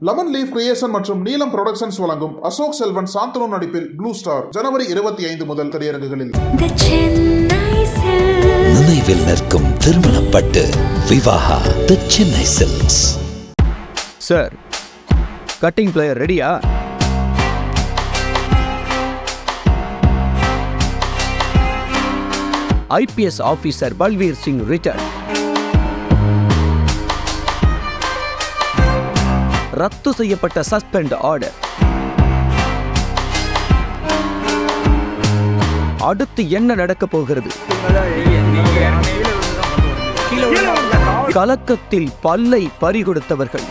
Lemon leaf creation மற்றும் நீலம் productions வழங்கும் அசோக் செல்வன் சாந்தனு நடிப்பில் ப்ளூ ஸ்டார் ஜனவரி இருபத்தி ஐந்து முதல் திரையரங்குகளில். நினைவில் நிற்கும் திருமணப்பட்டு Vivaha the Chennai silks sir cutting player ரெடியா IPS officer Balveer Singh return ரத்து செய்யப்பட்ட சஸ்பெண்ட் ஆர்டர். அடுத்து என்ன நடக்கப் போகிறது? கலக்கத்தில் பல்லை பறிகொடுத்தவர்கள்.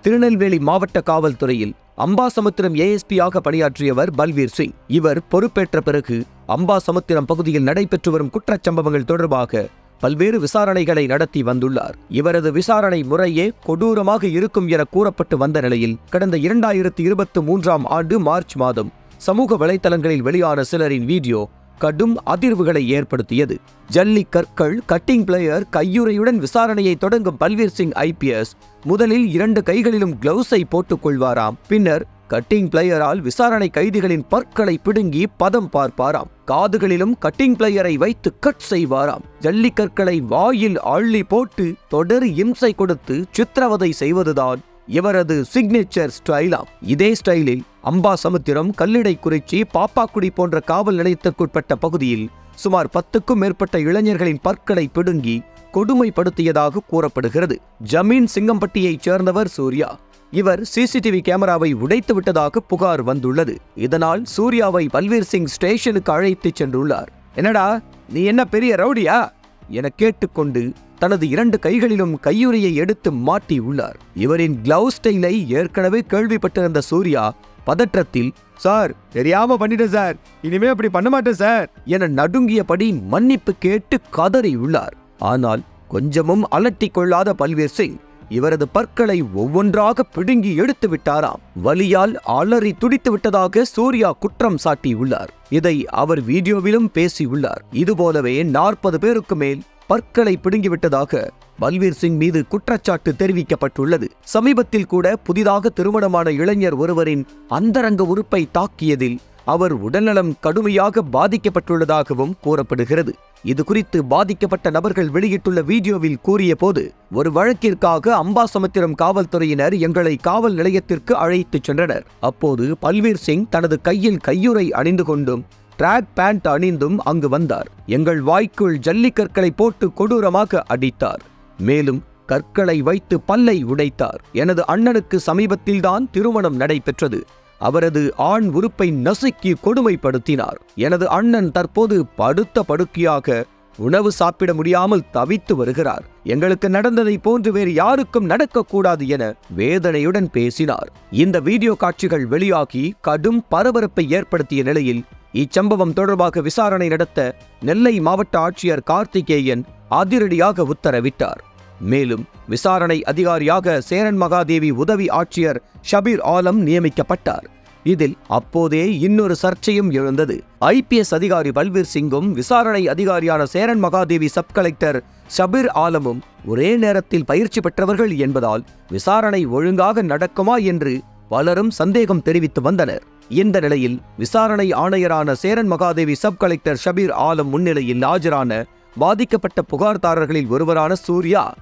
திருநெல்வேலி மாவட்ட காவல்துறையில் அம்பாசமுத்திரம் ஏஎஸ்பியாக பணியாற்றியவர் பல்வீர் சிங். இவர் பொறுப்பேற்ற பிறகு அம்பாசமுத்திரம் பகுதியில் நடைபெற்று வரும் குற்றச்சம்பவங்கள் தொடர்பாக பல்வேறு விசாரணைகளை நடத்தி வந்துள்ளார். இவரது விசாரணை முறையே கொடூரமாக இருக்கும் என கூறப்பட்டு வந்த நிலையில் கடந்த இரண்டாயிரத்தி இருபத்தி மூன்றாம் ஆண்டு மார்ச் மாதம் சமூக வலைதளங்களில் வெளியான சிலரின் வீடியோ கடும் அதிர்வுகளை ஏற்படுத்தியது. ஜல்லி கற்கள் கட்டிங் பிளேயர் கையுறையுடன் விசாரணையை தொடங்கும் பல்வீர் சிங் ஐபிஎஸ் முதலில் இரண்டு கைகளிலும் கிளவுஸை போட்டுக் கொள்வாராம். பின்னர் கட்டிங் பிளேயரால் விசாரணை கைதிகளின் பற்களை பிடுங்கி பதம் பார்ப்பாராம். காதுகளிலும் கட்டிங் பிளேயரை வைத்து கட் செய்வாராம். ஜல்லிக்கற்களை வாயில் அள்ளி போட்டு தொடர் இம்சை கொடுத்து சித்திரவதை செய்வதுதான் இவரது சிக்னேச்சர் ஸ்டைலாம் இதே ஸ்டைலில் அம்பாசமுத்திரம் கல்லிடைக்குறிச்சி பாப்பாக்குடி போன்ற காவல் நிலையத்திற்குட்பட்ட பகுதியில் சுமார் பத்துக்கும் மேற்பட்ட இளைஞர்களின் பற்களை பிடுங்கி கொடுமைப்படுத்தியதாக கூறப்படுகிறது. ஜமீன் சிங்கம்பட்டியைச் சேர்ந்தவர் சூர்யா. இவர் சிசிடிவி கேமராவை உடைத்து விட்டதாக புகார் வந்துள்ளது. இதனால் சூர்யாவை பல்வீர் சிங் ஸ்டேஷனுக்கு அழைத்துச் சென்றுள்ளார். என்னடா நீ என்ன பெரிய ரவுடியா? என கேட்டுக்கொண்டு தனது இரண்டு கைகளிலும் கையுறையை எடுத்து மாட்டி உள்ளார். இவரின் கிளவுஸ் ஸ்டைலை ஏற்கனவே கேள்விப்பட்டிருந்த சூர்யா பதற்றத்தில் சார் தெரியாம பண்ணிட்டேன் சார். இனிமே அப்படி பண்ண மாட்டேன் சார். என நடுங்கியபடி மன்னிப்பு கேட்டு கதறி உள்ளார். ஆனால் கொஞ்சமும் அலட்டிக் கொள்ளாத பல்வேர் சிங் இவரது பற்களை ஒவ்வொன்றாக பிடுங்கி எடுத்து விட்டாராம். வலியால் அலறி துடித்து விட்டதாக சூர்யா குற்றம் சாட்டியுள்ளார். இதை அவர் வீடியோவிலும் பேசியுள்ளார். இதுபோலவே நாற்பது பேருக்கு மேல் பற்களை பிடுங்கிவிட்டதாக பல்வீர் சிங் மீது குற்றச்சாட்டு தெரிவிக்கப்பட்டுள்ளது. சமீபத்தில் கூட புதிதாக திருமணமான இளைஞர் ஒருவரின் அந்தரங்க உறுப்பை தாக்கியதில் அவர் உடல்நலம் கடுமையாக பாதிக்கப்பட்டுள்ளதாகவும் கூறப்படுகிறது. இது குறித்து பாதிக்கப்பட்ட நபர்கள் வெளியிட்டுள்ள வீடியோவில் கூறிய போது ஒரு வழக்கிற்காக அம்பாசமுத்திரம் காவல்துறையினர் எங்களை காவல் நிலையத்திற்கு அழைத்துச் சென்றனர். அப்போது பல்வீர் சிங் தனது கையில் கையுறை அணிந்து கொண்டும் ட்ராக் பேண்ட் அணிந்தும் அங்கு வந்தார். எங்கள் வாய்க்குள் ஜல்லிக்கற்களை போட்டு கொடூரமாக அடித்தார். மேலும் கற்களை வைத்து பல்லை உடைத்தார். எனது அண்ணனுக்கு சமீபத்தில்தான் திருமணம் நடைபெற்றது. அவரது ஆண் உறுப்பை நசுக்கி கொடுமைப்படுத்தினார். எனது அண்ணன் தற்போது படுத்த படுக்கையாக உணவு சாப்பிட முடியாமல் தவித்து வருகிறார். எங்களுக்கு நடந்ததை போன்று வேறு யாருக்கும் நடக்கக்கூடாது என வேதனையுடன் பேசினார். இந்த வீடியோ காட்சிகள் வெளியாகி கடும் பரபரப்பை ஏற்படுத்திய நிலையில் இச்சம்பவம் தொடர்பாக விசாரணை நடத்த நெல்லை மாவட்ட ஆட்சியர் கார்த்திகேயன் அதிரடியாக உத்தரவிட்டார். மேலும் விசாரணை அதிகாரியாக சேரன் மகாதேவி உதவி ஆட்சியர் ஷபீர் ஆலம் நியமிக்கப்பட்டார். இதில் அப்போதே இன்னொரு சர்ச்சையும் எழுந்தது. ஐபிஎஸ் அதிகாரி பல்வீர் சிங்கும் விசாரணை அதிகாரியான சேரன் மகாதேவி சப் கலெக்டர் ஷபீர் ஆலமும் ஒரே நேரத்தில் பயிற்சி பெற்றவர்கள் என்பதால் விசாரணை ஒழுங்காக நடக்குமா என்று பலரும் சந்தேகம் தெரிவித்து வந்தனர். இந்த நிலையில் விசாரணை ஆணையரான சேரன் மகாதேவி சப் கலெக்டர் ஷபீர் ஆலம் முன்னிலையில் ஆஜரான பாதிக்கப்பட்ட புகார்தாரர்களில் ஒருவரான சூர்யா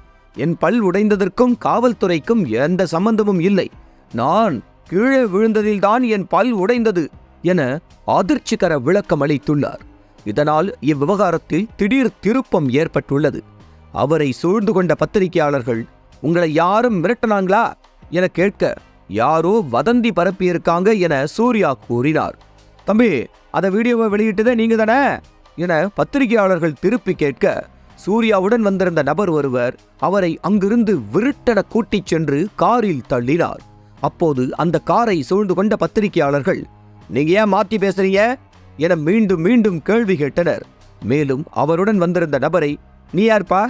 என் பல் உடைந்ததற்கும் காவல்துறைக்கும் எந்த சம்பந்தமும் இல்லை. நான் கீழே விழுந்ததில்தான் என் பல் உடைந்தது என அதிர்ச்சிகர விளக்கம் அளித்துள்ளார். இதனால் இவ்விவகாரத்தில் திடீர் திருப்பம் ஏற்பட்டுள்ளது. அவரை சூழ்ந்து கொண்ட பத்திரிகையாளர்கள் உங்களை யாரும் மிரட்டினாங்களா? என கேட்க யாரோ வதந்தி பரப்பியிருக்காங்க என சூர்யா கூறினார். தம்பி அதை வீடியோவை வெளியிட்டதே நீங்க தானே என பத்திரிகையாளர்கள் திருப்பி கேட்க சூர்யாவுடன் வந்திருந்த நபர் ஒருவர் அவரை அங்கிருந்து விருட்டென கூட்டிச் சென்று காரில் தள்ளினார். அப்போது அந்த காரை சூழ்ந்து கொண்ட பத்திரிகையாளர்கள் நீங்க ஏன் மாத்தி பேசுறீங்க? என மீண்டும் மீண்டும் கேள்வி கேட்டனர். மேலும் அவருடன் வந்திருந்த நபரை நீ யார்ப்பா?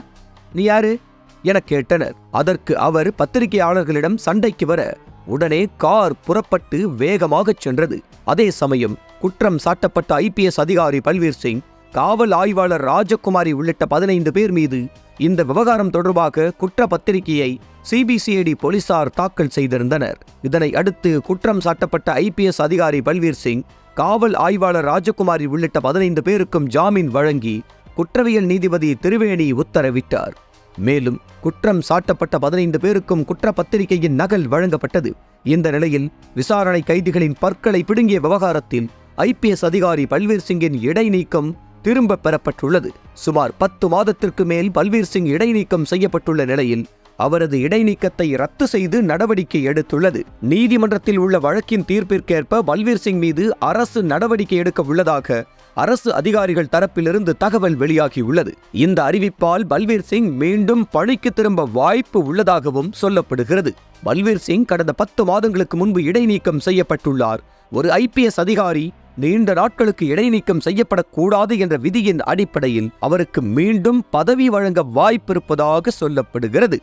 நீ யாரு? என கேட்டனர். அதற்கு அவர் பத்திரிகையாளர்களிடம் சண்டைக்கு வர உடனே கார் புறப்பட்டு வேகமாகச் சென்றது. அதே சமயம் குற்றம் சாட்டப்பட்ட ஐபிஎஸ் அதிகாரி பல்வீர் சிங் காவல் ஆய்வாளர் ராஜகுமாரி உள்ளிட்ட பதினைந்து பேர் மீது இந்த விவகாரம் தொடர்பாக குற்ற பத்திரிகையை சிபிசிஐடி போலீசார் தாக்கல் செய்திருந்தனர். இதனை அடுத்து குற்றம் சாட்டப்பட்ட ஐபிஎஸ் அதிகாரி பல்வீர் சிங் காவல் ஆய்வாளர் ராஜகுமாரி உள்ளிட்ட பதினைந்து பேருக்கும் ஜாமீன் வழங்கி குற்றவியல் நீதிபதி திருவேணி உத்தரவிட்டார். மேலும் குற்றம் சாட்டப்பட்ட பதினைந்து பேருக்கும் குற்றப்பத்திரிகையின் நகல் வழங்கப்பட்டது. இந்த நிலையில் விசாரணை கைதிகளின் பற்களை பிடுங்கிய விவகாரத்தில் ஐபிஎஸ் அதிகாரி பல்வீர் சிங்கின் இடைநீக்கம் திரும்ப பெறப்பட்டுள்ளது. சுமார் பத்து மாதத்திற்கு மேல் பல்வீர் சிங் இடைநீக்கம் செய்யப்பட்டுள்ள நிலையில் அவரது இடைநீக்கத்தை ரத்து செய்து நடவடிக்கை எடுத்துள்ளது. நீதிமன்றத்தில் உள்ள வழக்கின் தீர்ப்பிற்கேற்ப பல்வீர் சிங் மீது அரசு நடவடிக்கை எடுக்க உள்ளதாக அரசு அதிகாரிகள் தரப்பிலிருந்து தகவல் வெளியாகியுள்ளது. இந்த அறிவிப்பால் பல்வீர் சிங் மீண்டும் பணிக்கு திரும்ப வாய்ப்பு உள்ளதாகவும் சொல்லப்படுகிறது. பல்வீர் சிங் கடந்த பத்து மாதங்களுக்கு முன்பு இடைநீக்கம் செய்யப்பட்டுள்ளார். ஒரு ஐபிஎஸ் அதிகாரி நீண்ட நாட்களுக்கு இடைநீக்கம் செய்யப்படக்கூடாது என்ற விதியின் அடிப்படையில் அவருக்கு மீண்டும் பதவி வழங்க வாய்ப்பிருப்பதாக சொல்லப்படுகிறது.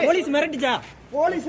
போலீஸ் மிரட்டிச்சா? போலீஸ்